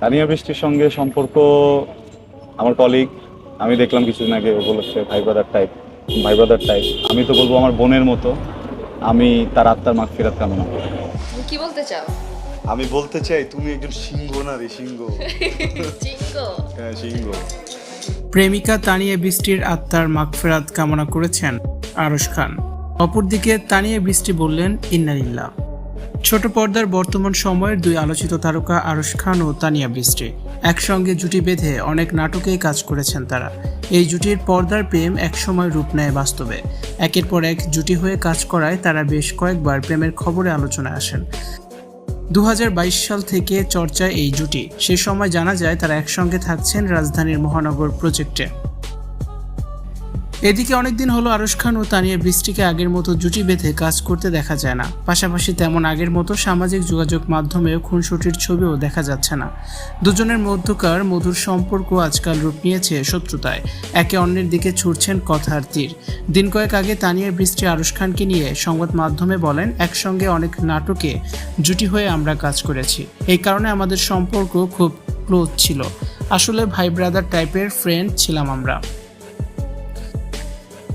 তানিয়া বৃষ্টির সঙ্গে সম্পর্ক আমার কলিগ আমি দেখলাম কিছুদিন আগে ও বলেছে ভাই ব্রাদার টাইপ ভাই ব্রাদার টাইপ আমি তো বলব আমার বোনের মতো আমি তার আত্মার মাগ ফেরাত কামনা কি বলতে চাও? আমি বলতে চাই তুমি একজন সিংহ না রে সিংহ। হ্যাঁ সিংহ। প্রেমিকা তানিয়া বৃষ্টির আত্মার মাগফেরাত কামনা করেছেন আরশ খান। অপরদিকে তানিয়া বৃষ্টি বললেন ইন্নালিল্লাহ। ছোট পর্দার বর্তমান সময়ের দুই আলোচিত তারকা আরশ খান ও তানিয়া বৃষ্টি। একসঙ্গে জুটি বেঁধে অনেক নাটকেই কাজ করেছেন তারা। এই জুটির পর্দার প্রেম একসময় রূপ নেয় বাস্তবে। একের পর এক জুটি হয়ে কাজ করায় তারা বেশ কয়েকবার প্রেমের খবরে আলোচনায় আসেন। দু হাজার বাইশ সাল থেকে চর্চায় এই জুটি। সে সময় জানা যায় তারা একসঙ্গে থাকছেন রাজধানীর মহানগর প্রজেক্টে। এদিকে অনেকদিন হলো আরশ খান ও তানিয়া বৃষ্টিকে আগের মতো জুটি বেঁধে কাজ করতে দেখা যায় না। পাশাপাশি তেমন আগের মতো সামাজিক যোগাযোগ মাধ্যমেও খুনসুটির ছবিও দেখা যাচ্ছে না। দুজনের মধ্যকার মধুর সম্পর্ক আজকাল রূপ নিয়েছে শত্রুতায়। একে অন্যের দিকে ছুটছেন কথার তীর। দিন কয়েক আগে তানিয়া বৃষ্টি আরশ খানকে নিয়ে সংবাদ মাধ্যমে বলেন, একসঙ্গে অনেক নাটকে জুটি হয়ে আমরা কাজ করেছি। এই কারণে আমাদের সম্পর্ক খুব ক্লোজ ছিল। আসলে ভাই ব্রাদার টাইপের ফ্রেন্ড ছিলাম আমরা।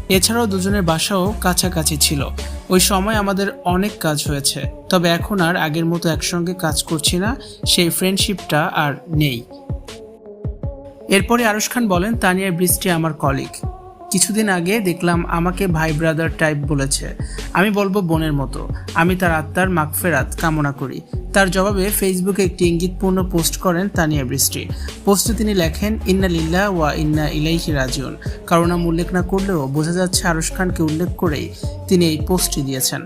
এছাড়াও দুজনের বাসাও কাছাকাছি ছিল। ওই সময় আমাদের অনেক কাজ হয়েছে। তবে এখন আর আগের মতো একসঙ্গে কাজ করছি না, সেই ফ্রেন্ডশিপটা আর নেই। এরপরে আরশ খান বলেন তানিয়া বৃষ্টি আমার কলিগ কিছুদিন আগে দেখলাম আমাকে ভাই ব্রাদার টাইপ বলেছে। আমি বলব বোনের মতো। আমি তার আত্মার মাগফেরাত কামনা করি। তার জবাবে ফেসবুকে একটি ইঙ্গিতপূর্ণ পোস্ট করেন তানিয়া বৃষ্টি। পোস্টে তিনি লেখেন, ইন্না লিল্লা ওয়া ইন্না ইলাইহি রাজিউন। কারণ নাম উল্লেখ না করলেও বোঝা যাচ্ছে আরশ খানকে উল্লেখ করেই তিনি এই পোস্টটি দিয়েছেন।